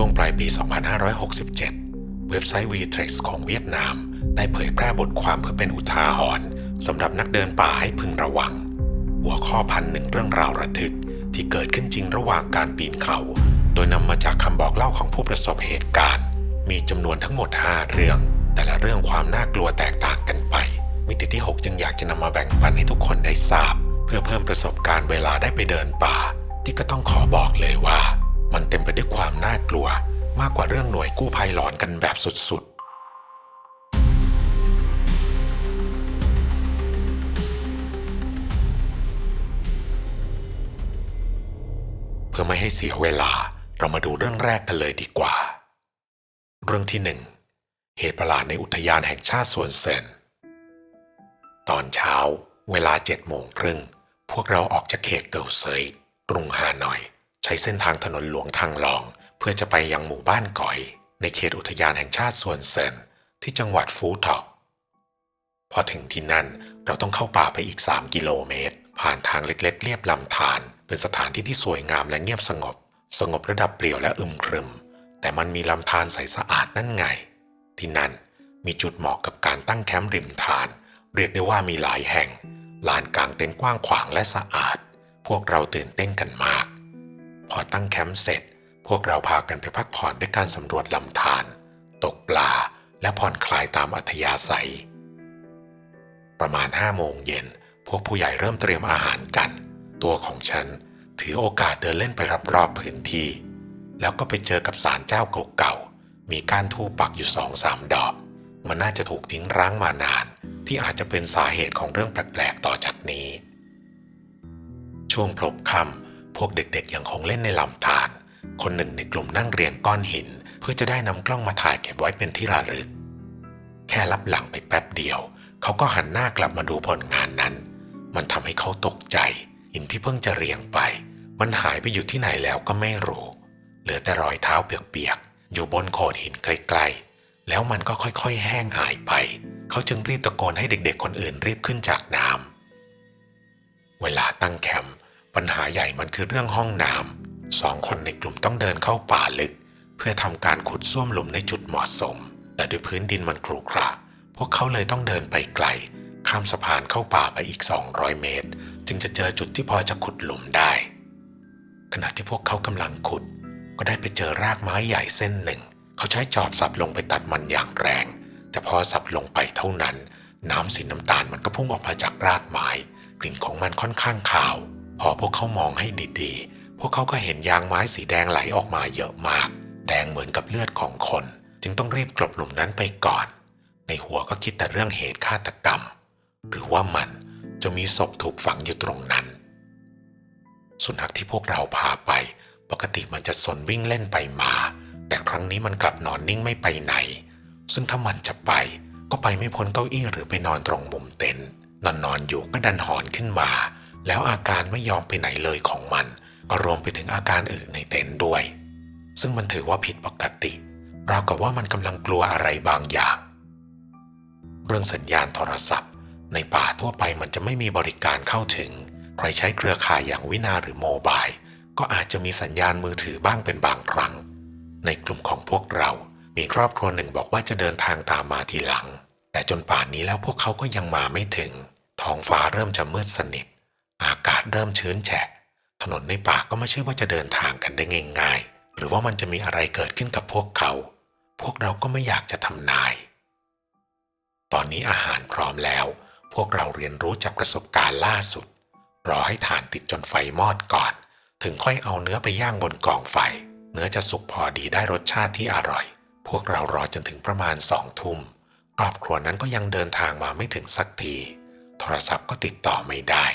ช่วงปลายปี 2567 เว็บไซต์ Vtrex ของเวียดนามได้เผยแพร่บทความเพื่อเป็นอุทาหรณ์สำหรับนักเดินป่าให้พึงระวัง หัวข้อพันหนึ่งเรื่องราวระทึกที่เกิดขึ้นจริงระหว่างการปีนเขา โดยนำมาจากคำบอกเล่าของผู้ประสบเหตุการณ์ มีจำนวนทั้งหมด 5 เรื่อง แต่ละเรื่องความน่ากลัวแตกต่างกันไป มิติที่ 6 จึงอยากจะนำมาแบ่งปันให้ทุกคนได้ทราบ เพื่อเพิ่มประสบการณ์เวลาได้ไปเดินป่า ที่ก็ต้องขอบอกเลยว่า มันเต็มไปด้วยความน่ากลัวมากกว่าเรื่องหน่วยกู้ภัยหลอนกันแบบสุดๆเพื่อไม่ให้เสียเวลาเรามาดูเรื่องแรกกันเลยดีกว่า เรื่องที่หนึ่งเหตุประหลาดในอุทยานแห่งชาติสวนเซน ตอนเช้าเวลาเจ็ดโมงครึ่งพวกเราออกจากเขตเกิลเซยกรุงฮานอย ช้เส้นทางถนนหลวงทางรอง เพื่อจะไปยังหมู่บ้านก่อย ในเขตอุทยานแห่งชาติส่วนเซนที่จังหวัดฟูทอกพอถึงที่นั่นเราต้องเข้าป่าไปอีก 3 กิโลเมตร ผ่านทางเล็กๆ เรียบลำธาร เป็นสถานที่ที่สวยงามและเงียบสงบ สงบระดับเปลี่ยวและอึมครึม แต่มันมีลำธารใสสะอาดนั่นไง ที่นั่นมีจุดเหมาะกับการตั้งแคมป์ริมทานเรียกได้ว่ามีหลายแห่ง ลานกลางเต็นท์กว้างขวางและสะอาด พวกเราตื่นเต้นกันมาก พอตั้งแคมป์เสร็จ พวกเราพากันไปพักผ่อนด้วยการสำรวจลำธารตกปลา และผ่อนคลายตามอัธยาศัย ประมาณห้าโมงเย็น พวกผู้ใหญ่เริ่มเตรียมอาหารกัน ตัวของฉันถือโอกาสเดินเล่นไปรอบๆพื้นที่ แล้วก็ไปเจอกับศาลเจ้าเก่าๆ มีก้านทูปปักอยู่สองสามดอก มันน่าจะถูกทิ้งร้างมานาน ที่อาจจะเป็นสาเหตุของเรื่องแปลกๆ ต่อจากนี้ ช่วงพลบค่ำ พวกเด็กๆยังคงเล่นในลำธารคนหนึ่งในกลุ่มนั่งเรียงก้อนหิน เพื่อจะได้นำกล้องมาถ่ายเก็บไว้เป็นที่ระลึก แค่รับหลังไปแป๊บเดียว เขาก็หันหน้ากลับมาดูผลงานนั้น มันทำให้เขาตกใจ หินที่เพิ่งจะเรียงไป มันหายไปอยู่ที่ไหนแล้วก็ไม่รู้ เหลือแต่รอยเท้าเปียกๆอยู่บนโขดหินไกลๆ แล้วมันก็ค่อยๆ แห้งหายไป เขาจึงรีบตะโกนให้เด็กๆ คนอื่นรีบขึ้นจากน้ำเวลาตั้งแคมป์ ปัญหาใหญ่มันคือเรื่องห้องน้ำสองคนในกลุ่มต้องเดินเข้าป่าลึก เพื่อทำการขุดส้วมหลุมในจุดเหมาะสม แต่ด้วยพื้นดินมันครุขระ พวกเขาเลยต้องเดินไปไกล ข้ามสะพานเข้าป่าไปอีก 200 เมตร จึงจะเจอจุดที่พอจะขุดหลุมได้ ขณะที่พวกเขากำลังขุด ก็ได้ไปเจอรากไม้ใหญ่เส้นหนึ่ง เขาใช้จอบสับลงไปตัดมันอย่างแรง แต่พอสับลงไปเท่านั้น น้ำสีน้ำตาลมันก็พุ่งออกมาจากรากไม้กลิ่นของมันค่อนข้างขาว พอพวกเขามองให้ดีๆ พวกเขาก็เห็นยางไม้สีแดงไหลออกมาเยอะมาก แดงเหมือนกับเลือดของคน จึงต้องรีบกลบหลุมนั้นไปก่อน ในหัวก็คิดแต่เรื่องเหตุฆาตกรรม หรือว่ามันจะมีศพถูกฝังอยู่ตรงนั้น สุนัขที่พวกเราพาไป ปกติมันจะสนวิ่งเล่นไปมา แต่ครั้งนี้มันกลับนอนนิ่งไม่ไปไหน ซึ่งถ้ามันจะไปก็ไปไม่พ้นเก้าอี้หรือไปนอนตรงมุมเต็นท์นอนนอนๆอยู่ก็ดันหอนขึ้นมา แล้วอาการไม่ยอมไปไหนเลยของมัน ก็รวมไปถึงอาการอื่นในเต็นท์ด้วย ซึ่งมันถือว่าผิดปกติราวกับว่ามันกำลังกลัวอะไรบางอย่าง เรื่องสัญญาณโทรศัพท์ ในป่าทั่วไปมันจะไม่มีบริการเข้าถึง ใครใช้เครือข่ายอย่างวินาหรือโมบาย ก็อาจจะมีสัญญาณมือถือบ้างเป็นบางครั้ง ในกลุ่มของพวกเรา มีครอบครัวหนึ่งบอกว่าจะเดินทางตามมาทีหลัง แต่จนป่านนี้แล้วพวกเขาก็ยังมาไม่ถึง ท้องฟ้าเริ่มจะมืดสนิท อากาศเริ่มชื้นแฉะ ถนนในป่าก็ไม่ใช่ว่าจะเดินทางกันได้ง่ายๆ หรือว่ามันจะมีอะไรเกิดขึ้นกับพวกเขา พวกเราก็ไม่อยากจะทำนาย ตอนนี้อาหารพร้อมแล้ว พวกเราเรียนรู้จากประสบการณ์ล่าสุด รอให้ฐานติดจนไฟมอดก่อน ถึงค่อยเอาเนื้อไปย่างบนกองไฟ เนื้อจะสุกพอดีได้รสชาติที่อร่อย พวกเรารอจนถึงประมาณสองทุ่มครอบครัวนั้นก็ยังเดินทางมาไม่ถึงสักที โทรศัพท์ก็ติดต่อไม่ได้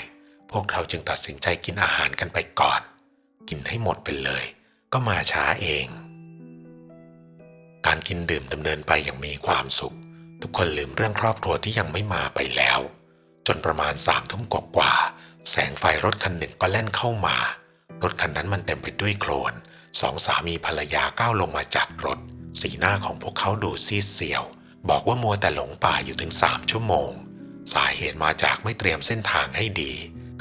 พวกเราจึงตัดสินใจกินอาหารกันไปก่อน กินให้หมดไปเลย ก็มาช้าเอง การกินดื่มดำเนินไปอย่างมีความสุข ทุกคนลืมเรื่องครอบครัวที่ยังไม่มาไปแล้ว จนประมาณสามทุ่มกว่าๆแสงไฟรถคันหนึ่งก็แล่นเข้ามา รถคันนั้นมันเต็มไปด้วยโคลนสองสามีภรรยาก้าวลงมาจากรถ สีหน้าของพวกเขาดูซีดเซียว บอกว่ามัวแต่หลงป่าอยู่ถึงสามชั่วโมง สาเหตุมาจากไม่เตรียมเส้นทางให้ดี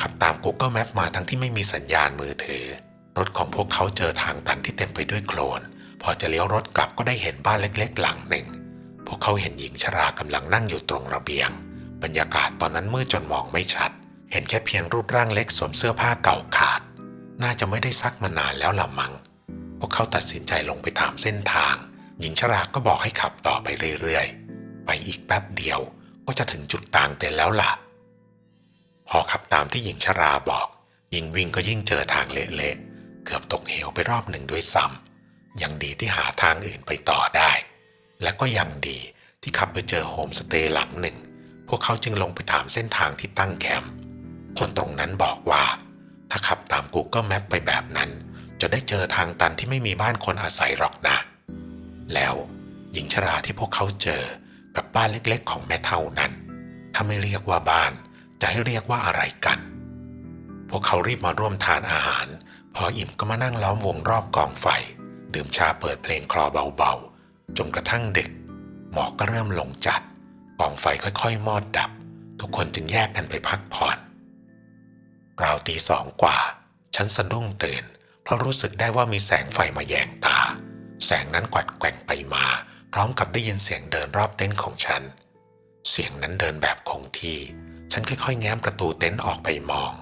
ขับตาม Google Map มาทั้งที่ไม่มีสัญญาณมือถือ รถของพวกเขาเจอทางตันที่เต็มไปด้วยโคลน พอจะเลี้ยวรถกลับก็ได้เห็นบ้านเล็กๆ หลังหนึ่ง พวกเขาเห็นหญิงชรากำลังนั่งอยู่ตรงระเบียง บรรยากาศตอนนั้นมืดจนมองไม่ชัด เห็นแค่เพียงรูปร่างเล็กสวมเสื้อผ้าเก่าขาด น่าจะไม่ได้ซักมานานแล้วละมัง้งพวกเขาตัดสินใจลงไปถามเส้นทาง หญิงชราก็บอกให้ขับต่อไปเรื่อยๆ ไปอีกแป๊บเดียวก็จะถึงจุดต่างเต็นแล้วล่ะ พอขับตามที่หญิงชราบอก ยิ่งวิ่งก็ยิ่งเจอทางเละๆเกือบตกเหวไปรอบหนึ่งด้วยซ้ำยังดีที่หาทางอื่นไปต่อได้ และก็ยังดีที่ขับไปเจอโฮมสเตย์หลังหนึ่ง พวกเขาจึงลงไปถามเส้นทางที่ตั้งแคมป์คนตรงนั้นบอกว่า ถ้าขับตาม Google Map ไปแบบนั้น จะได้เจอทางตันที่ไม่มีบ้านคนอาศัยหรอกนะ แล้วหญิงชราที่พวกเขาเจอกับบ้านเล็กๆ ของแม่เท่านั้น ถ้าไม่เรียกว่าบ้าน จะให้เรียกว่าอะไรกัน พวกเขารีบมาร่วมทานอาหาร พออิ่มก็มานั่งล้อมวงรอบกองไฟ ดื่มชาเปิดเพลงคลอเบาๆ จนกระทั่งดึก หมอกก็เริ่มลงจัด กองไฟค่อยๆ มอดดับ ทุกคนจึงแยกกันไปพักผ่อนราวตีสองกว่า ฉันสะดุ้งตื่น เพราะรู้สึกได้ว่ามีแสงไฟมาแยงตา แสงนั้นกวัดแกว่งไปมา พร้อมกับได้ยินเสียงเดินรอบเต็นท์ของฉัน เสียงนั้นเดินแบบคงที่ ฉันค่อยๆ แง้มประตูเต็นท์ออกไปมอง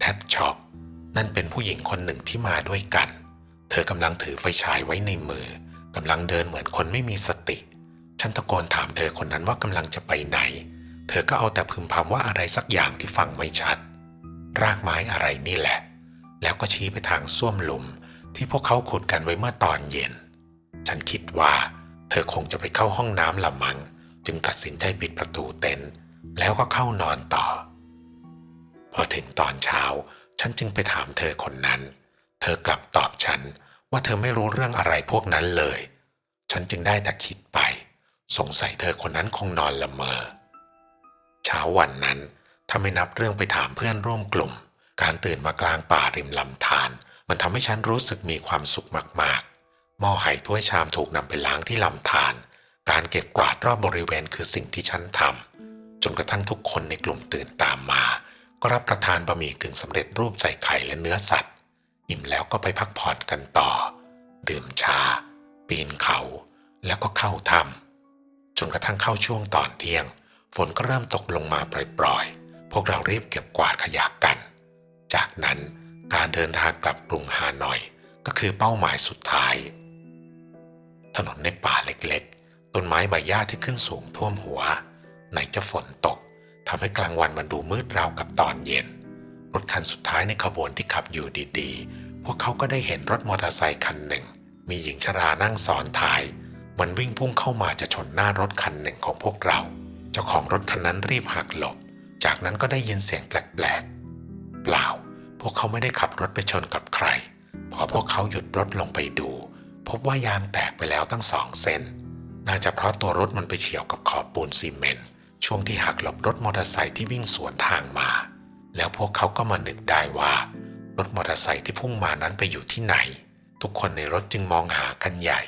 แทบช็อก นั่นเป็นผู้หญิงคนหนึ่งที่มาด้วยกัน เธอกำลังถือไฟฉายไว้ในมือกำลังเดินเหมือนคนไม่มีสติ ฉันตะโกนถามเธอคนนั้นว่ากำลังจะไปไหน เธอก็เอาแต่พึมพำว่าอะไรสักอย่างที่ฟังไม่ชัด รากไม้อะไรนี่แหละ แล้วก็ชี้ไปทางส้วมหลุมที่พวกเขาขุดกันไว้เมื่อตอนเย็น ฉันคิดว่า เธอคงจะไปเข้าห้องน้ำละมังจึงตัดสินใจปิดประตูเต็นท์ แล้วก็เข้านอนต่อ พอถึงตอนเช้า ฉันจึงไปถามเธอคนนั้น เธอกลับตอบฉันว่าเธอไม่รู้เรื่องอะไรพวกนั้นเลย ฉันจึงได้แต่คิดไป สงสัยเธอคนนั้นคงนอนละเมอ เช้าวันนั้นถ้าไม่นับเรื่องไปถามเพื่อนร่วมกลุ่ม การตื่นมากลางป่าริมลำธารมันทำให้ฉันรู้สึกมีความสุขมากๆ หม้อไห่ถ้วยชามถูกนำไปล้างที่ลำธารการเก็บกวาดรอบบริเวณคือสิ่งที่ฉันทำ จนกระทั่งทุกคนในกลุ่มตื่นตามมา ก็รับประทานบะหมี่กึ่งสำเร็จรูปใส่ไข่และเนื้อสัตว์ อิ่มแล้วก็ไปพักผ่อนกันต่อ ดื่มชา ปีนเขา แล้วก็เข้าถ้ำจนกระทั่งเข้าช่วงตอนเที่ยง ฝนก็เริ่มตกลงมาปล่อยๆ พวกเรารีบเก็บกวาดขยะกัน จากนั้นการเดินทางกลับกรุงฮานอยก็คือเป้าหมายสุดท้าย ถนนในป่าเล็กๆ ต้นไม้ใบหญ้าที่ขึ้นสูงท่วมหัว ไหนจะฝนตกทำให้กลางวันมันดูมืดราวกับตอนเย็น รถคันสุดท้ายในขบวนที่ขับอยู่ดีๆ พวกเขาก็ได้เห็นรถมอเตอร์ไซค์คันหนึ่ง มีหญิงชรานั่งซ้อนท้าย มันวิ่งพุ่งเข้ามาจะชนหน้ารถคันหนึ่งของพวกเรา เจ้าของรถคันนั้นรีบหักหลบ จากนั้นก็ได้ยินเสียงแปลกๆ เปล่า พวกเขาไม่ได้ขับรถไปชนกับใคร พอพวกเขาหยุดรถลงไปดู พบว่ายางแตกไปแล้วตั้งสองเส้นน่าจะเพราะตัวรถมันไปเฉียวกับขอบปูนซีเมนต์ ช่วงที่หักหลบรถมอเตอร์ไซค์ที่วิ่งสวนทางมา แล้วพวกเขาก็มานึกได้ว่ารถมอเตอร์ไซค์ที่พุ่งมานั้นไปอยู่ที่ไหน ทุกคนในรถจึงมองหากันใหญ่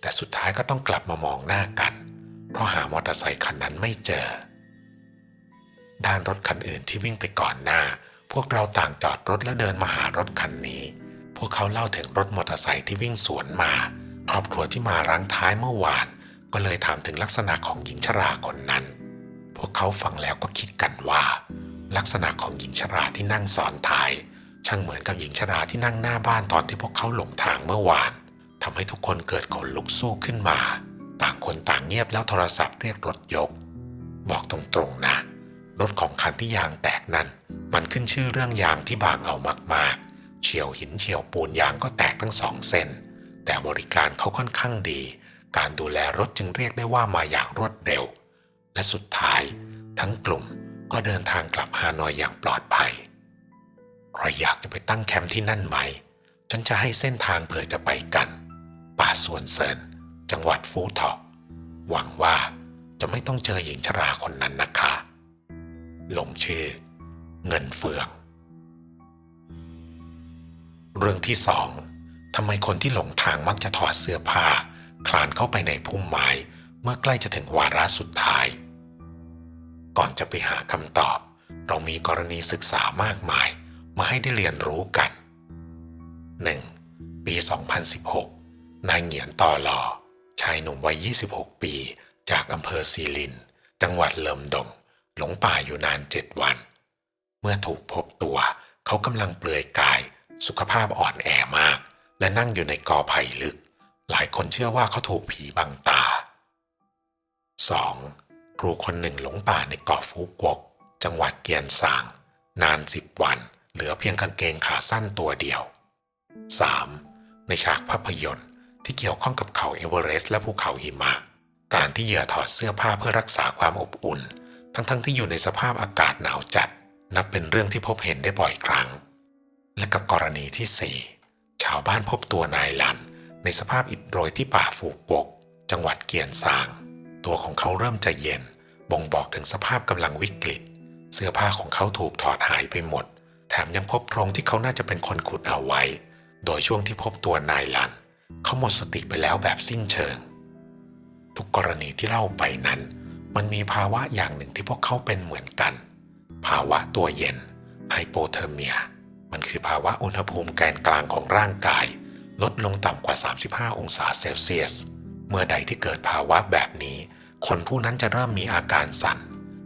แต่สุดท้ายก็ต้องกลับมามองหน้ากัน เพราะหามอเตอร์ไซค์คันนั้นไม่เจอ ด้านรถคันอื่นที่วิ่งไปก่อนหน้า พวกเราต่างจอดรถและเดินมาหารถคันนี้ พวกเขาเล่าถึงรถมอเตอร์ไซค์ที่วิ่งสวนมา ครอบครัวที่มารั้งท้ายเมื่อวาน ก็เลยถามถึงลักษณะของหญิงชราคนนั้น พวกเขาฟังแล้วก็คิดกันว่า ลักษณะของหญิงชราที่นั่งซ้อนท้าย ช่างเหมือนกับหญิงชราที่นั่งหน้าบ้านตอนที่พวกเขาหลงทางเมื่อวานทำให้ทุกคนเกิดขนลุกสู้ขึ้นมา ต่างคนต่างเงียบแล้วโทรศัพท์เรียกรถยก บอกตรงๆนะ รถของคันที่ยางแตกนั้น มันขึ้นชื่อเรื่องยางที่บางเอามากๆ เฉียวหินเฉียวปูนยางก็แตกทั้งสองเส้น แต่บริการเขาค่อนข้างดี การดูแลรถจึงเรียกได้ว่ามาอย่างรวดเร็ว และสุดท้าย ทั้งกลุ่มก็เดินทางกลับฮานอยอย่างปลอดภัย ใครอยากจะไปตั้งแคมป์ที่นั่นไหม ฉันจะให้เส้นทางเผื่อจะไปกัน ป่าสวนเซินจังหวัดฟูเถาะหวังว่าจะไม่ต้องเจอหญิงชราคนนั้นนะคะ ลงชื่อ เงินเฟือง เรื่องที่สองทำไมคนที่หลงทางมักจะถอดเสื้อผ้า คลานเข้าไปในพุ่มไม้ เมื่อใกล้จะถึงวาระสุดท้าย ก่อนจะไปหาคำตอบ เรามีกรณีศึกษามากมายมาให้ได้เรียนรู้กัน 1. ปี 2016 นายเหงียนต่อหลอชายหนุ่มวัย 26 ปี จากอำเภอซีลิน จังหวัดเลิมดง หลงป่าอยู่นานเจ็ดวัน เมื่อถูกพบตัวเขากำลังเปลือยกาย สุขภาพอ่อนแอมาก และนั่งอยู่ในกอไผ่ลึก หลายคนเชื่อว่าเขาถูกผีบังตา 2. ครูคนหนึ่งหลงป่าในเกาะฟูกวก จังหวัดเกียนซาง นานสิบวัน เหลือเพียงกางเกงขาสั้นตัวเดียว 3. ในฉากภาพยนตร์ที่เกี่ยวข้องกับเขาเอเวอเรสต์และภูเขาหิมะ การที่เหยื่อถอดเสื้อผ้าเพื่อรักษาความอบอุ่น ทั้งๆทที่อยู่ในสภาพอากาศหนาวจัด นับเป็นเรื่องที่พบเห็นได้บ่อยครั้ง และกับกรณีที่ 4 ชาวบ้านพบตัวนายลัน ในสภาพอิดโรยที่ป่าฟูกก จังหวัดเกียนซาง ตัวของเขาเริ่มจะเย็น บ่งบอกถึงสภาพกำลังวิกฤต เสื้อผ้าของเขาถูกถอดหายไปหมด แถมยังพบโพรงที่เขาน่าจะเป็นคนขุดเอาไว้ โดยช่วงที่พบตัวนายลัน เขาหมดสติไปแล้วแบบสิ้นเชิง ทุกกรณีที่เล่าไปนั้น มันมีภาวะอย่างหนึ่งที่พวกเขาเป็นเหมือนกัน ภาวะตัวเย็นไฮโปเทอร์เมีย มันคือภาวะอุณหภูมิแกนกลางของร่างกาย ลดลงต่ำกว่า 35 องศาเซลเซียส เมื่อใดที่เกิดภาวะแบบนี้ คนผู้นั้นจะเริ่มมีอาการสั่น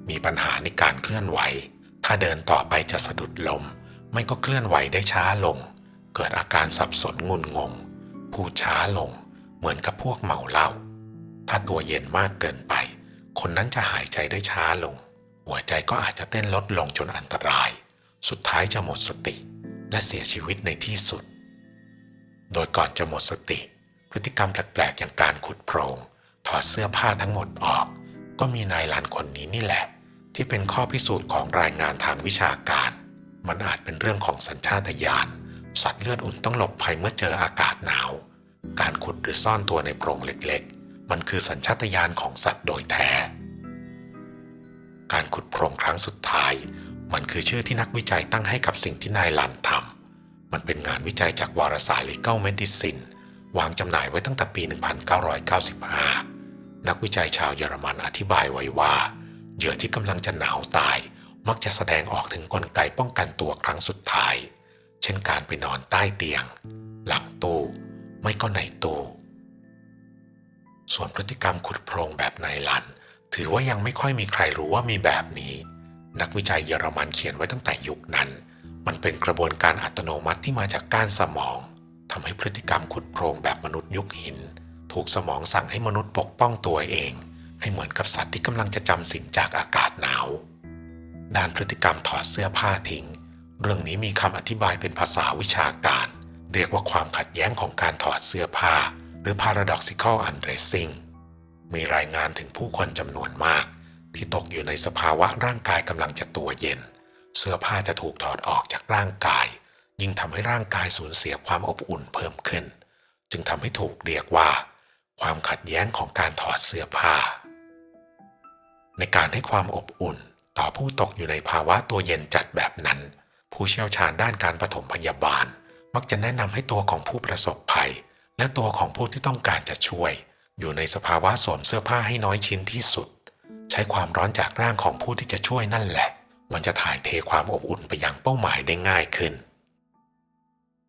มีปัญหาในการเคลื่อนไหว ถ้าเดินต่อไปจะสะดุดล้มไม่ก็เคลื่อนไหวได้ช้าลง เกิดอาการสับสนงุนงง พูดช้าลง เหมือนกับพวกเมาเหล้า ถ้าตัวเย็นมากเกินไป คนนั้นจะหายใจได้ช้าลง หัวใจก็อาจจะเต้นลดลงจนอันตราย สุดท้ายจะหมดสติ และเสียชีวิตในที่สุด โดยก่อนจะหมดสติ พฤติกรรมแปลกๆอย่างการขุดโพรง ถอดเสื้อผ้าทั้งหมดออก ก็มีนายหลานคนนี้นี่แหละ ที่เป็นข้อพิสูจน์ของรายงานทางวิชาการ มันอาจเป็นเรื่องของสัญชาตญาณสัตว์เลือดอุ่นต้องหลบภัยเมื่อเจออากาศหนาว การขุดหรือซ่อนตัวในโพรงเล็กๆ มันคือสัญชาตญาณของสัตว์โดยแท้ การขุดโพรงครั้งสุดท้าย มันคือชื่อที่นักวิจัยตั้งให้กับสิ่งที่นายลันทำมันเป็นงานวิจัยจากวารสาร Legal Medicine วางจำหน่ายไว้ตั้งแต่ปี 1995 นักวิจัยชาวเยอรมันอธิบายไว้ว่า เหยื่อที่กำลังจะหนาวตาย มักจะแสดงออกถึงกลไกป้องกันตัวครั้งสุดท้าย เช่นการไปนอนใต้เตียง หลังตู้ไม่ก็ในตู้ส่วนพฤติกรรมขุดโพรงแบบนายลัน ถือว่ายังไม่ค่อยมีใครรู้ว่ามีแบบนี้ นักวิจัยเยอรมันเขียนไว้ตั้งแต่ยุคนั้น มันเป็นกระบวนการอัตโนมัติที่มาจากก้านสมองทำให้พฤติกรรมขุดโพรงแบบมนุษย์ยุคหิน ถูกสมองสั่งให้มนุษย์ปกป้องตัวเอง ให้เหมือนกับสัตว์ที่กำลังจะจำสิ่งจากอากาศหนาว ด้านพฤติกรรมถอดเสื้อผ้าทิ้ง เรื่องนี้มีคำอธิบายเป็นภาษาวิชาการ เรียกว่าความขัดแย้งของการถอดเสื้อผ้า หรือ paradoxical undressing มีรายงานถึงผู้คนจำนวนมาก ที่ตกอยู่ในสภาวะร่างกายกำลังจะตัวเย็น เสื้อผ้าจะถูกถอดออกจากร่างกาย ยิ่งทำให้ร่างกายสูญเสียความอบอุ่นเพิ่มขึ้น จึงทำให้ถูกเรียกว่า ความขัดแย้งของการถอดเสื้อผ้า ในการให้ความอบอุ่นต่อผู้ตกอยู่ในภาวะตัวเย็นจัดแบบนั้น ผู้เชี่ยวชาญด้านการปฐมพยาบาล มักจะแนะนำให้ตัวของผู้ประสบภัย และตัวของผู้ที่ต้องการจะช่วย อยู่ในสภาวะสวมเสื้อผ้าให้น้อยชิ้นที่สุด ใช้ความร้อนจากร่างของผู้ที่จะช่วยนั่นแหละ มันจะถ่ายเทความอบอุ่นไปยังเป้าหมายได้ง่ายขึ้น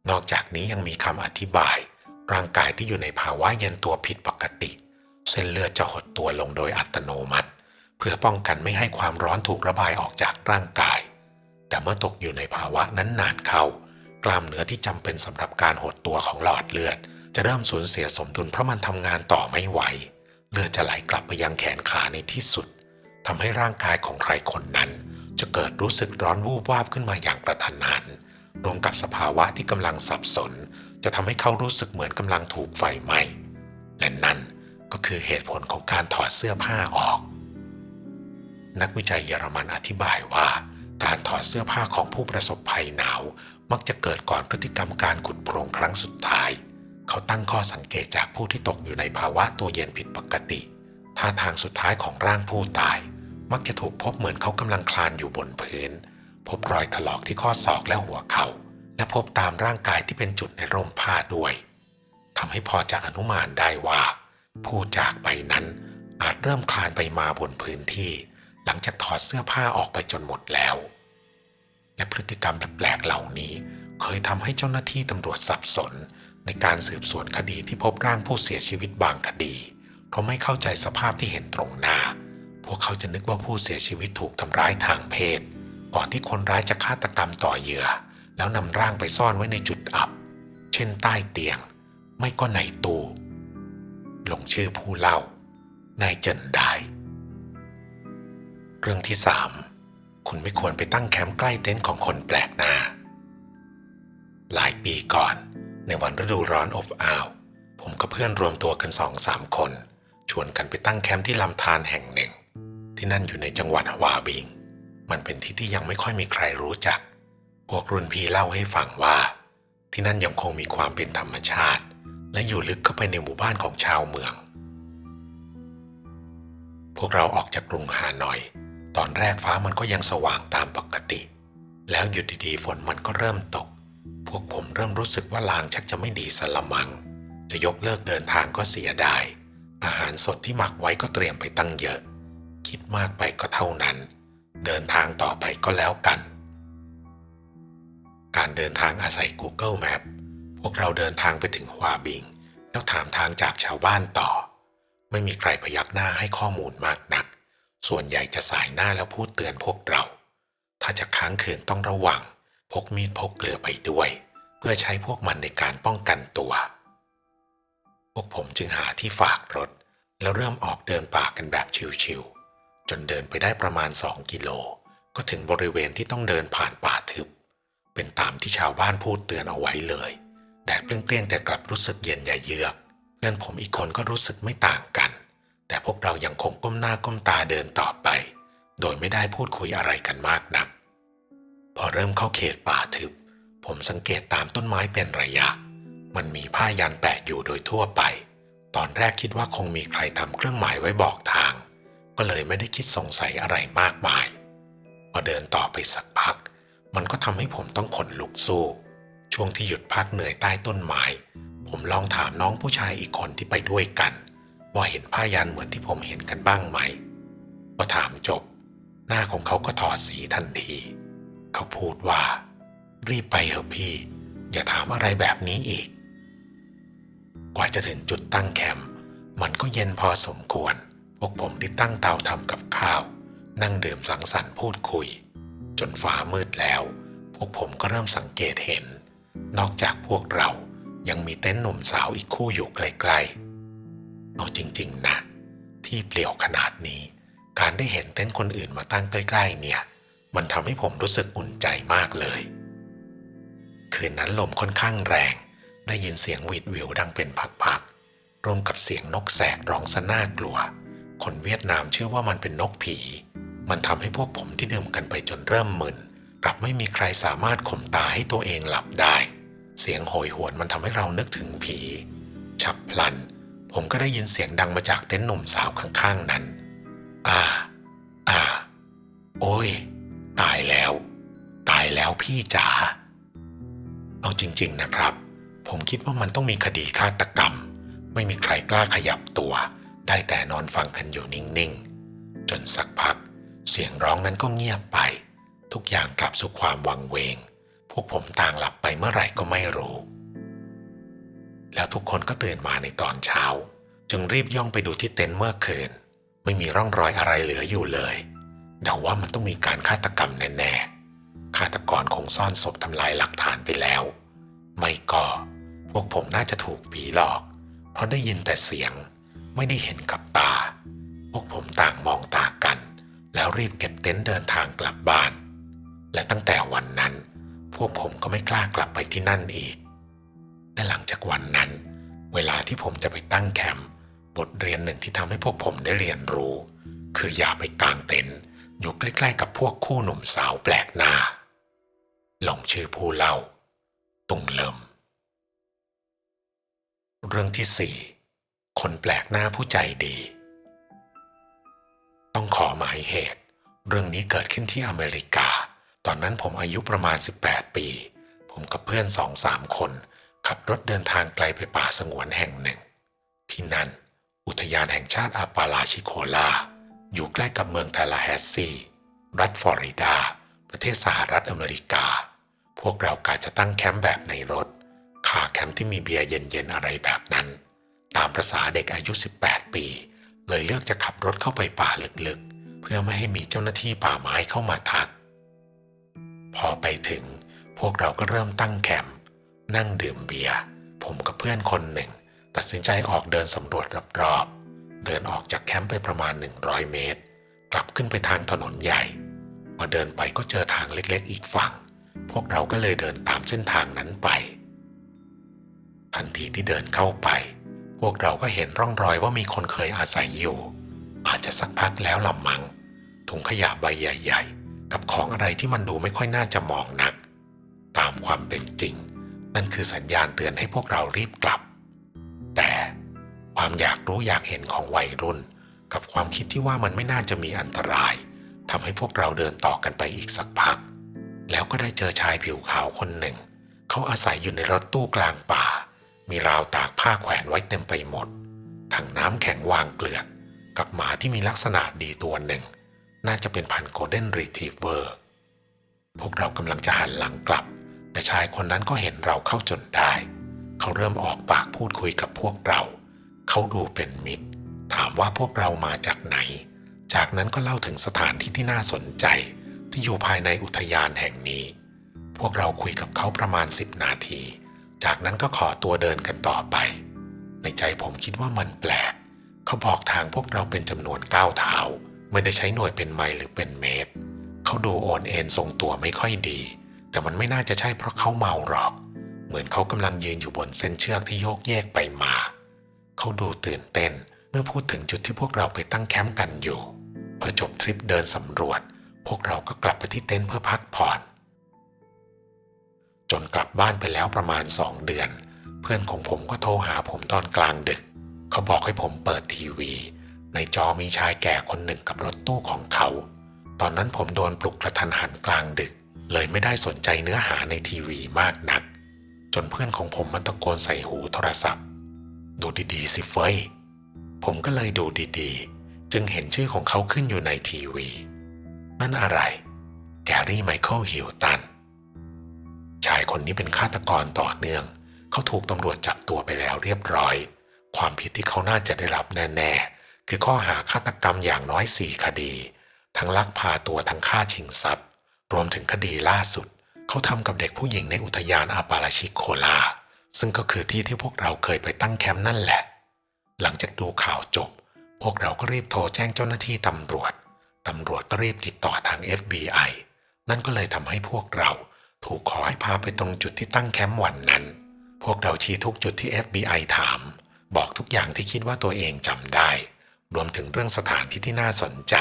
นอกจากนี้ยังมีคำอธิบาย ร่างกายที่อยู่ในภาวะเย็นตัวผิดปกติ เส้นเลือดจะหดตัวลงโดยอัตโนมัติ เพื่อป้องกันไม่ให้ความร้อนถูกระบายออกจากร่างกาย แต่เมื่อตกอยู่ในภาวะนั้นนานเข้ากล้ามเนื้อที่จำเป็นสำหรับการหดตัวของหลอดเลือด จะเริ่มสูญเสียสมดุลเพราะมันทำงานต่อไม่ไหว เลือดจะไหลกลับไปยังแขนขาในที่สุดทำให้ร่างกายของใครคนนั้น จะเกิดรู้สึกร้อนวูบวาบขึ้นมาอย่างกระทันหันรวมกับสภาวะที่กำลังสับสน จะทำให้เขารู้สึกเหมือนกำลังถูกไฟไหม้และนั่นก็คือเหตุผลของการถอดเสื้อผ้าออก นักวิจัยเยอรมันอธิบายว่า การถอดเสื้อผ้าของผู้ประสบภัยหนาว มักจะเกิดก่อนพฤติกรรมการขุดโพรงครั้งสุดท้าย เขาตั้งข้อสังเกตจากผู้ที่ตกอยู่ในภาวะตัวเย็นผิดปกติท่าทางสุดท้ายของร่างผู้ตาย มักจะถูกพบเหมือนเขากำลังคลานอยู่บนพื้น พบรอยถลอกที่ข้อศอกและหัวเขา่า และพบตามร่างกายที่เป็นจุดในร่มผ้าด้วยทำให้พอจะอนุมานได้ว่า ผู้จากไปนั้นอาจเริ่มคลานไปมาบนพื้นที่ หลังจากถอดเสื้อผ้าออกไปจนหมดแล้ว และพฤติกรรมแปลกๆเหล่านี้ เคยทำให้เจ้าหน้าที่ตำรวจสับสน ในการสืบสวนคดีที่พบร่างผู้เสียชีวิตบางคดีเพราะไม่เข้าใจสภาพที่เห็นตรงหน้า พวกเขาจะนึกว่าผู้เสียชีวิตถูกทำร้ายทางเพศ ก่อนที่คนร้ายจะฆาตกรรมต่อเหยื่อ แล้วนำร่างไปซ่อนไว้ในจุดอับ เช่นใต้เตียง ไม่ก็ในตู้ลงชื่อผู้เล่านายเจินได้ เรื่องที่สามคุณไม่ควรไปตั้งแคมป์ใกล้เต็นท์ของคนแปลกหน้า หลายปีก่อน ในวันฤดูร้อนอบอ้าว ผมกับเพื่อนรวมตัวกันสองสามคน ชวนกันไปตั้งแคมป์ที่ลำธารแห่งหนึ่ง ที่นั่นอยู่ในจังหวัดฮวาบิง มันเป็นที่ที่ยังไม่ค่อยมีใครรู้จัก พวกรุ่นพี่เล่าให้ฟังว่า ที่นั่นยังคงมีความเป็นธรรมชาติ และอยู่ลึกเข้าไปในหมู่บ้านของชาวเมือง พวกเราออกจากกรุงฮานอย ตอนแรกฟ้ามันก็ยังสว่างตามปกติ แล้วหยุดดีๆฝนมันก็เริ่มตก พวกผมเริ่มรู้สึกว่าลางชักจะไม่ดีสละมัง จะยกเลิกเดินทางก็เสียดาย อาหารสดที่หมักไว้ก็เตรียมไปตั้งเยอะ คิดมากไปก็เท่านั้น เดินทางต่อไปก็แล้วกัน การเดินทางอาศัย Google Map พวกเราเดินทางไปถึงฮวาบิง แล้วถามทางจากชาวบ้านต่อ ไม่มีใครพยักหน้าให้ข้อมูลมากนัก ส่วนใหญ่จะสายหน้าแล้วพูดเตือนพวกเรา ถ้าจะค้างคืนต้องระวัง พกมีดพกเกลือไปด้วย เพื่อใช้พวกมันในการป้องกันตัว พวกผมจึงหาที่ฝากรถ แล้วเริ่มออกเดินป่ากันแบบชิวๆจนเดินไปได้ประมาณสองกิโล ก็ถึงบริเวณที่ต้องเดินผ่านป่าทึบ เป็นตามที่ชาวบ้านพูดเตือนเอาไว้เลยแดดเปรี้ยงๆแต่กลับรู้สึกเย็นอย่าเยือก เพื่อนผมอีกคนก็รู้สึกไม่ต่างกัน แต่พวกเรายังคงก้มหน้าก้มตาเดินต่อไป โดยไม่ได้พูดคุยอะไรกันมากนัก พอเริ่มเข้าเขตป่าทึบ ผมสังเกตตามต้นไม้เป็นระยะ มันมีผ้ายันแปะอยู่โดยทั่วไป ตอนแรกคิดว่าคงมีใครทำเครื่องหมายไว้บอกทาง ก็เลยไม่ได้คิดสงสัยอะไรมากมายพอเดินต่อไปสักพัก มันก็ทำให้ผมต้องขนลุกสู้ ช่วงที่หยุดพักเหนื่อยใต้ต้นไม้ ผมลองถามน้องผู้ชายอีกคนที่ไปด้วยกัน ว่าเห็นผ้ายันเหมือนที่ผมเห็นกันบ้างไหมพอถามจบ หน้าของเขาก็ถอดสีทันที เขาพูดว่า รีบไปเถอะพี่ อย่าถามอะไรแบบนี้อีก กว่าจะถึงจุดตั้งแคมป์มันก็เย็นพอสมควร พวกผมที่ตั้งเตาทำกับข้าว นั่งดื่มสังสรรค์พูดคุย จนฟ้ามืดแล้ว พวกผมก็เริ่มสังเกตเห็น นอกจากพวกเรายังมีเต็นท์หนุ่มสาวอีกคู่อยู่ใกลๆเอาจริงๆนะ ที่เปลี่ยวขนาดนี้ การได้เห็นเต็นท์คนอื่นมาตั้งใกล้ ๆ เนี่ย มันทำให้ผมรู้สึกอุ่นใจมากเลย คืนนั้นลมค่อนข้างแรง ได้ยินเสียงวีดวิวดังเป็นพักๆรวมกับเสียงนกแสกร้องสน่ากลัว คนเวียดนามเชื่อว่ามันเป็นนกผี มันทำให้พวกผมที่ดื่มกันไปจนเริ่มมึนกลับไม่มีใครสามารถข่มตาให้ตัวเองหลับได้ เสียงโหยหวนมันทำให้เรานึกถึงผี ฉับพลัน ผมก็ได้ยินเสียงดังมาจากเต็นท์หนุ่มสาวข้างๆนั้น อ่า อ่า โอ้ย ตายแล้ว ตายแล้วพี่จ๋า เอาจริง ๆนะครับ ผมคิดว่ามันต้องมีคดีฆาตกรรม ไม่มีใครกล้าขยับตัว ได้แต่นอนฟังกันอยู่นิ่งๆ จนสักพัก เสียงร้องนั้นก็เงียบไป ทุกอย่างกลับสู่ความวังเวง พวกผมต่างหลับไปเมื่อไหร่ก็ไม่รู้ แล้วทุกคนก็ตื่นมาในตอนเช้า จึงรีบย่องไปดูที่เต็นท์เมื่อคืน ไม่มีร่องรอยอะไรเหลืออยู่เลยเดาว่ามันต้องมีการฆาตกรรมแน่ๆฆาตกรคงซ่อนศพทำลายหลักฐานไปแล้ว ไม่ก็พวกผมน่าจะถูกผีหลอก เพราะได้ยินแต่เสียง ไม่ได้เห็นกับตา พวกผมต่างมองตากัน แล้วรีบเก็บเต็นท์เดินทางกลับบ้าน และตั้งแต่วันนั้น พวกผมก็ไม่กล้ากลับไปที่นั่นอีก และหลังจากวันนั้น เวลาที่ผมจะไปตั้งแคมป์บทเรียนหนึ่งที่ทำให้พวกผมได้เรียนรู้ คืออย่าไปกางเต็นท์อยู่ใกล้ๆกับพวกคู่หนุ่มสาวแปลกหน้าหลงชื่อผู้เล่า ตุงเลิม เรื่องที่สี่คนแปลกหน้าผู้ใจดี ต้องขอหมายเหตุ เรื่องนี้เกิดขึ้นที่อเมริกา ตอนนั้นผมอายุประมาณ 18 ปี ผมกับเพื่อนสองสามคน ขับรถเดินทางไกลไปป่าสงวนแห่งหนึ่ง ที่นั่น อุทยานแห่งชาติอาปาลาชิโคลา อยู่ใกล้กับเมืองทาลาแฮสซีรัฐฟลอริดา ประเทศสหรัฐอเมริกา พวกเรากาจะตั้งแคมป์แบบในรถคาแคมป์ที่มีเบียร์เย็นๆอะไรแบบนั้น ตามประษาเด็กอายุ 18 ปี เลยเลือกจะขับรถเข้าไปป่าลึกๆ เพื่อไม่ให้มีเจ้าหน้าที่ป่าไม้เข้ามาทัก พอไปถึง พวกเราก็เริ่มตั้งแคมป์นั่งดื่มเบียร์ผมกับเพื่อนคนหนึ่ง ตัดสินใจออกเดินสำรวจรอบๆ เดินออกจากแคมป์ไปประมาณ 100 เมตร กลับขึ้นไปทางถนนใหญ่พอเดินไปก็เจอทางเล็กๆ อีกฝั่ง พวกเราก็เลยเดินตามเส้นทางนั้นไป ทันทีที่เดินเข้าไป พวกเราก็เห็นร่องรอยว่ามีคนเคยอาศัยอยู่ อาจจะสักพักแล้วลำมัง ถุงขยะใบใหญ่ ๆ กับของอะไรที่มันดูไม่ค่อยน่าจะมองนัก ตามความเป็นจริง นั่นคือสัญญาณเตือนให้พวกเรารีบกลับ แต่ความอยากรู้อยากเห็นของวัยรุ่น กับความคิดที่ว่ามันไม่น่าจะมีอันตรายทำให้พวกเราเดินต่อกันไปอีกสักพัก แล้วก็ได้เจอชายผิวขาวคนหนึ่ง เขาอาศัยอยู่ในรถตู้กลางป่า มีราวตากผ้าแขวนไว้เต็มไปหมด ถังน้ำแข็งวางเกลื่อน กับหมาที่มีลักษณะดีตัวหนึ่ง น่าจะเป็นพันธุ์โกลเด้นรีทรีเวอร์ พวกเรากำลังจะหันหลังกลับ แต่ชายคนนั้นก็เห็นเราเข้าจนได้ เขาเริ่มออกปากพูดคุยกับพวกเรา เขาดูเป็นมิตร ถามว่าพวกเรามาจากไหน จากนั้นก็เล่าถึงสถานที่ที่น่าสนใจ ที่อยู่ภายในอุทยานแห่งนี้ พวกเราคุยกับเขาประมาณ10นาที จากนั้นก็ขอตัวเดินกันต่อไป ในใจผมคิดว่ามันแปลก เขาบอกทางพวกเราเป็นจำนวนก้าวเท้า ไม่ได้ใช้หน่วยเป็นไมล์หรือเป็นเมตร เขาดูโอนเอ็นทรงตัวไม่ค่อยดี แต่มันไม่น่าจะใช่เพราะเขาเมาหรอก เหมือนเขากำลังยืนอยู่บนเส้นเชือกที่โยกแยกไปมา เขาดูตื่นเต้นเมื่อพูดถึงจุดที่พวกเราไปตั้งแคมป์กันอยู่พอจบทริปเดินสำรวจ พวกเราก็กลับไปที่เต็นท์เพื่อพักผ่อน จนกลับบ้านไปแล้วประมาณสองเดือน เพื่อนของผมก็โทรหาผมตอนกลางดึก เขาบอกให้ผมเปิดทีวี ในจอมีชายแก่คนหนึ่งกับรถตู้ของเขา ตอนนั้นผมโดนปลุกกระทันหันกลางดึก เลยไม่ได้สนใจเนื้อหาในทีวีมากนัก จนเพื่อนของผมมันตะโกนใส่หูโทรศัพท์ ดูดีๆสิเฟยผมก็เลยดูดีๆ จึงเห็นชื่อของเขาขึ้นอยู่ในทีวี นั่นอะไร แกรี่ไมเคิลฮิลตัน ชายคนนี้เป็นฆาตกรต่อเนื่อง เขาถูกตำรวจจับตัวไปแล้วเรียบร้อย ความผิดที่เขาน่าจะได้รับแน่ๆ คือข้อหาฆาตกรรมอย่างน้อยสี่คดี ทั้งลักพาตัวทั้งฆ่าชิงทรัพย์ รวมถึงคดีล่าสุด เขาทำกับเด็กผู้หญิงในอุทยานอาปาราชิโคลา ซึ่งก็คือที่ที่พวกเราเคยไปตั้งแคมป์นั่นแหละ หลังจากดูข่าวจบ พวกเราก็รีบโทรแจ้งเจ้าหน้าที่ตำรวจตำรวจก็รีบติดต่อทาง FBI นั่นก็เลยทำให้พวกเรา ถูกขอให้พาไปตรงจุดที่ตั้งแคมป์วันนั้น พวกเราชี้ทุกจุดที่ FBI ถาม บอกทุกอย่างที่คิดว่าตัวเองจำได้ รวมถึงเรื่องสถานที่ที่น่าสนใจ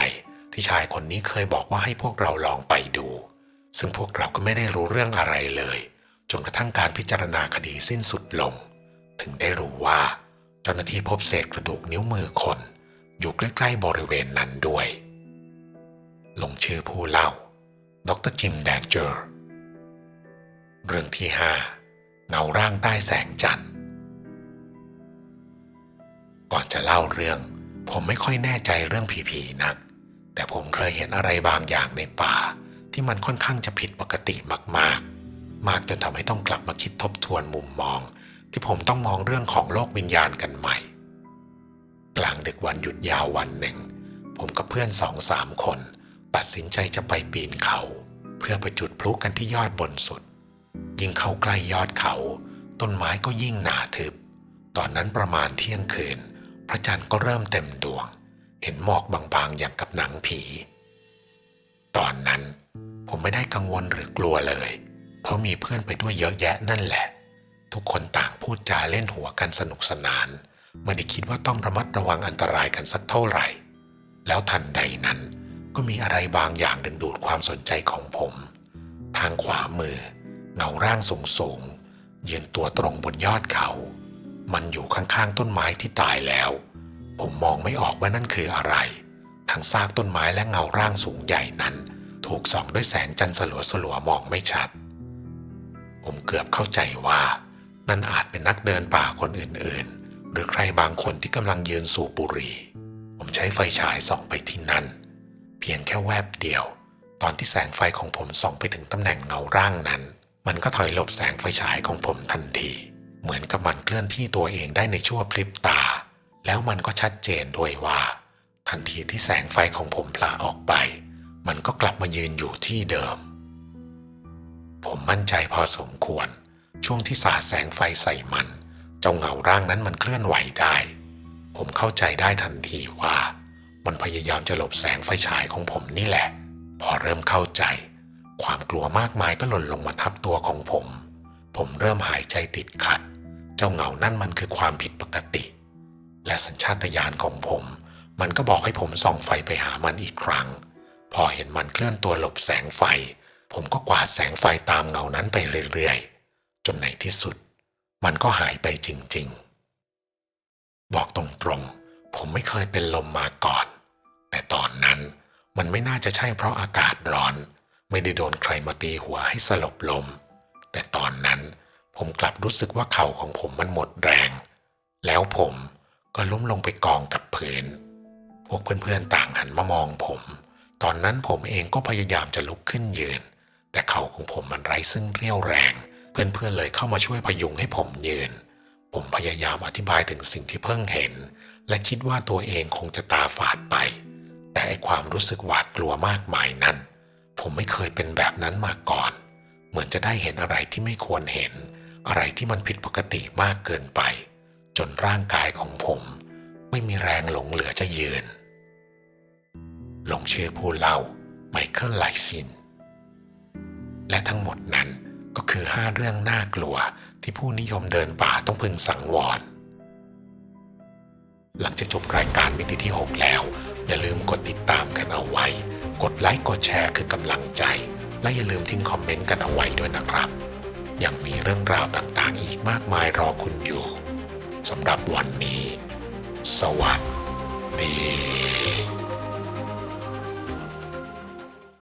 ที่ชายคนนี้เคยบอกว่าให้พวกเราลองไปดู ซึ่งพวกเราก็ไม่ได้รู้เรื่องอะไรเลย จนกระทั่งการพิจารณาคดีสิ้นสุดลง ถึงได้รู้ว่า เจ้าหน้าที่พบเศษกระดูกนิ้วมือคน อยู่ใกล้ๆบริเวณนั้นด้วย ลงชื่อผู้เล่า ดรจิมแดนเจอร์ เรื่องที่5เงาร่างใต้แสงจันทร์ ก่อนจะเล่าเรื่อง ผมไม่ค่อยแน่ใจเรื่องผีๆนัก แต่ผมเคยเห็นอะไรบางอย่างในป่า ที่มันค่อนข้างจะผิดปกติมากๆ มากจนทำให้ต้องกลับมาคิดทบทวนมุมมอง ที่ผมต้องมองเรื่องของโลกวิญญาณกันใหม่ กลางดึกวันหยุดยาววันหนึ่ง ผมกับเพื่อนสองสามคน ตัดสินใจจะไปปีนเขา เพื่อไปจุดพลุกันที่ยอดบนสุด ยิ่งเข้าใกล้ยอดเขา ต้นไม้ก็ยิ่งหนาทึบ ตอนนั้นประมาณเที่ยงคืน พระจันทร์ก็เริ่มเต็มดวง เห็นหมอกบางๆอย่างกับหนังผี ตอนนั้นผมไม่ได้กังวลหรือกลัวเลย เพราะมีเพื่อนไปด้วยเยอะแยะนั่นแหละ ทุกคนต่างพูดจาเล่นหัวกันสนุกสนานไม่ได้คิดว่าต้องระมัดระวังอันตรายกันสักเท่าไหร่ แล้วทันใดนั้นก็มีอะไรบางอย่างดึงดูดความสนใจของผม ทางขวามือ เงาร่างสูงสูงยืนตัวตรงบนยอดเขา มันอยู่ข้างๆต้นไม้ที่ตายแล้ว ผมมองไม่ออกว่านั่นคืออะไร ทั้งซากต้นไม้และเงาร่างสูงใหญ่นั้น ถูกส่องด้วยแสงจันทร์สลัวสลัวมองไม่ชัด ผมเกือบเข้าใจว่า นั่นอาจเป็นนักเดินป่าคนอื่นๆ หรือใครบางคนที่กำลังยืนสูบบุหรี่ ผมใช้ไฟฉายส่องไปที่นั่น เพียงแค่แวบเดียว ตอนที่แสงไฟของผมส่องไปถึงตำแหน่งเงาร่างนั้น มันก็ถอยหลบแสงไฟฉายของผมทันที เหมือนกับมันเคลื่อนที่ตัวเองได้ในชั่วพริบตา แล้วมันก็ชัดเจนด้วยว่า ทันทีที่แสงไฟของผมพลาออกไป มันก็กลับมายืนอยู่ที่เดิม ผมมั่นใจพอสมควร ช่วงที่สาดแสงไฟใส่มัน เจ้าเงาร่างนั้นมันเคลื่อนไหวได้ ผมเข้าใจได้ทันทีว่า มันพยายามจะหลบแสงไฟฉายของผมนี่แหละ พอเริ่มเข้าใจ ความกลัวมากมายก็หล่นลงมาทับตัวของผม ผมเริ่มหายใจติดขัด เจ้าเงานั่นมันคือความผิดปกติ และสัญชาตญาณของผม มันก็บอกให้ผมส่องไฟไปหามันอีกครั้ง พอเห็นมันเคลื่อนตัวหลบแสงไฟ ผมก็กวาดแสงไฟตามเงานั้นไปเรื่อยๆ จนในที่สุด มันก็หายไปจริงๆ บอกตรงๆ ผมไม่เคยเป็นลมมาก่อน แต่ตอนนั้นมันไม่น่าจะใช่เพราะอากาศร้อน ไม่ได้โดนใครมาตีหัวให้สลบลม แต่ตอนนั้นผมกลับรู้สึกว่าเข่าของผมมันหมดแรง แล้วผมก็ล้มลงไปกองกับพื้น พวกเพื่อนๆต่างหันมามองผม ตอนนั้นผมเองก็พยายามจะลุกขึ้นยืน แต่เข่าของผมมันไร้ซึ่งเรี่ยวแรง เพื่อนๆเลยเข้ามาช่วยพยุงให้ผมยืน ผมพยายามอธิบายถึงสิ่งที่เพิ่งเห็น และคิดว่าตัวเองคงจะตาฝาดไป แต่ไอความรู้สึกหวาดกลัวมากมายนั้น ผมไม่เคยเป็นแบบนั้นมาก่อน เหมือนจะได้เห็นอะไรที่ไม่ควรเห็น อะไรที่มันผิดปกติมากเกินไป จนร่างกายของผม ไม่มีแรงหลงเหลือจะยืนลงชื่อผู้เล่าไมเคิลไลซิน และทั้งหมดนั้นก็คือห้าเรื่องน่ากลัวที่ผู้นิยมเดินป่าต้องพึงสังวร หลังจากจบรายการมิติที่ 6 แล้ว อย่าลืมกดติดตามกันเอาไว้ กดไลค์กดแชร์คือกำลังใจ และอย่าลืมทิ้งคอมเมนต์กันเอาไว้ด้วยนะครับ ยังมีเรื่องราวต่างๆ อีกมากมายรอคุณอยู่สำหรับวันนี้ สวัสดี